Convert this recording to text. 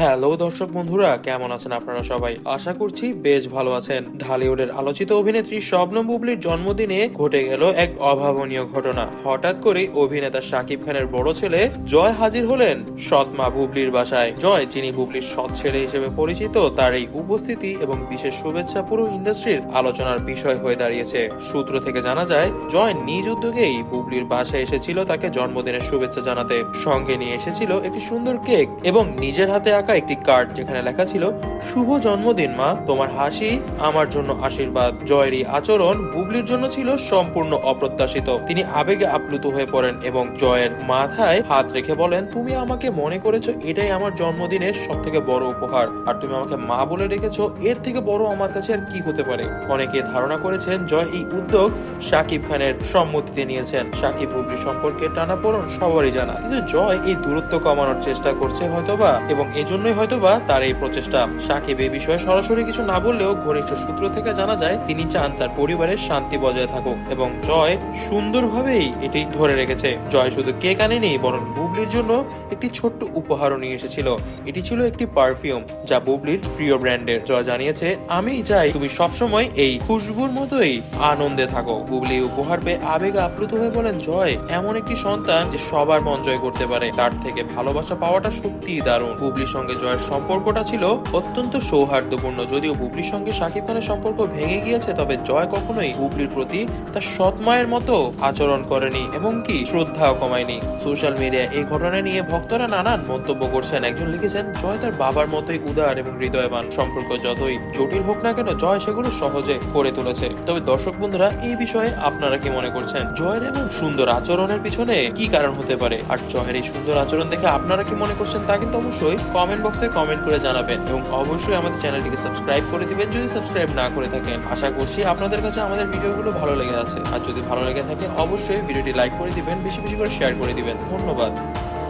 Hello দর্শক বন্ধুরা, কেমন আছেন আপনারা সবাই? আশা করছি বেশ ভালো আছেন। ঢালিউডের আলোচিত অভিনেত্রী শবনম বুবলির জন্মদিনে ঘটে গেল এক অভাবনীয় ঘটনা। হঠাৎ করে অভিনেতা শাকিব খানের বড় ছেলে জয় হাজির হলেন সৎমা বুবলির বাসায়। জয়, যিনি বুবলির সৎ ছেলে হিসেবে পরিচিত, তার এই উপস্থিতি এবং বিশেষ শুভেচ্ছা পুরো ইন্ডাস্ট্রির আলোচনার বিষয় হয়ে দাঁড়িয়েছে। সূত্র থেকে জানা যায়, জয় নিজ উদ্যোগেই বুবলির বাসায় এসেছিল তাকে জন্মদিনের শুভেচ্ছা জানাতে। সঙ্গে নিয়ে এসেছিল একটি সুন্দর কেক এবং নিজের হাতে আঁকা একটি কার্ড যেখানে লেখা ছিল, শুভ জন্মদিন, মা। তোমার হাসি আমার জন্য আশীর্বাদ। জয়ের এই আচরণ বুবলির জন্য ছিল সম্পূর্ণ অপ্রত্যাশিত। তিনি আবেগে আপ্লুত হয়ে পড়েন এবং জয়ের মাথায় হাত রেখে বলেন, তুমি আমাকে মনে করেছ এটাই আমার জন্মদিনের সব থেকে বড় উপহার। আর তুমি আমাকে মা বলে রেখেছো, এর থেকে বড় আমার কাছে আর কি হতে পারে? অনেকে ধারণা করেছেন, জয় এই উদ্যোগ শাকিব খানের সম্মতিতে নিয়েছেন। শাকিব বুবলি সম্পর্কে টানাপোড়ন সবারই জানা। কিন্তু জয় এই দূরত্ব কমানোর চেষ্টা করছে হয়তোবা এবং এই জন্যই হয়তোবা তার এই প্রচেষ্টা। সাকিব এই বিষয়ে সরাসরি কিছু না বললেও ঘনিষ্ঠ সূত্র থেকে জানা যায়, তিনি চান তার পরিবারের শান্তি বজায় থাকুক এবং জয় সুন্দরভাবেই এটি ধরে রেখেছে। জয় শুধু কেক আনেনি, বরং বুবলির জন্য একটি ছোট্ট উপহারও নিয়ে এসেছিল। এটি ছিল একটি পারফিউম, যা বুবলির প্রিয় ব্র্যান্ডের। জয় জানিয়েছে আমি চাই তুমি সবসময় এই খুশবুর মতোই আনন্দে থাকো। বুবলি উপহার পেয়ে আবেগে আপ্লুত হয়ে বলেন, জয় এমন একটি সন্তান যে সবার মন জয় করতে পারে। তার থেকে ভালোবাসা পাওয়াটা সত্যিই দারুণ। বুবলির সঙ্গে জয়ের সম্পর্কটা ছিল অত্যন্ত সৌহার্দ্যপূর্ণ। যদিও বুবলির সঙ্গে শাকিব খানের সম্পর্ক ভেঙে গিয়েছে, তবে জয় কখনোই বুবলির প্রতি তার সৎ মায়ের মতো আচরণ করেনি এবং কি শ্রদ্ধাও কমায়নি। সোশ্যাল মিডিয়ায় এই ঘটনা নিয়ে ভক্তরা নানান মন্তব্য করছেন। একজন লিখেছেন, জয় তার বাবার মতোই উদার এবং হৃদয়বান। সম্পর্ক যতই জটিল হোক না কেন, জয় সেগুলো সহজে করে তুলেছে। তবে দর্শক বন্ধুরা এই বিষয়ে আপনারা কি মনে করছেন? জয়ের এমন সুন্দর আচরণের পিছনে কি কারণ হতে পারে? আর জয়ের এই সুন্দর আচরণ দেখে আপনারা কি মনে করছেন তা কিন্তু অবশ্যই কমেন্ট বক্সে কমেন্ট করে জানাবেন এবং অবশ্যই আমাদের চ্যানেলটিকে সাবস্ক্রাইব করে দিবেন যদি সাবস্ক্রাইব না করে থাকেন। আশা করছি আপনাদের কাছে আমাদের ভিডিওগুলো ভালো লেগে আছে। আর যদি ভালো লেগে থাকে, অবশ্যই ভিডিওটি লাইক করে দিবেন, বেশি বেশি করে শেয়ার করে দিবেন। ধন্যবাদ।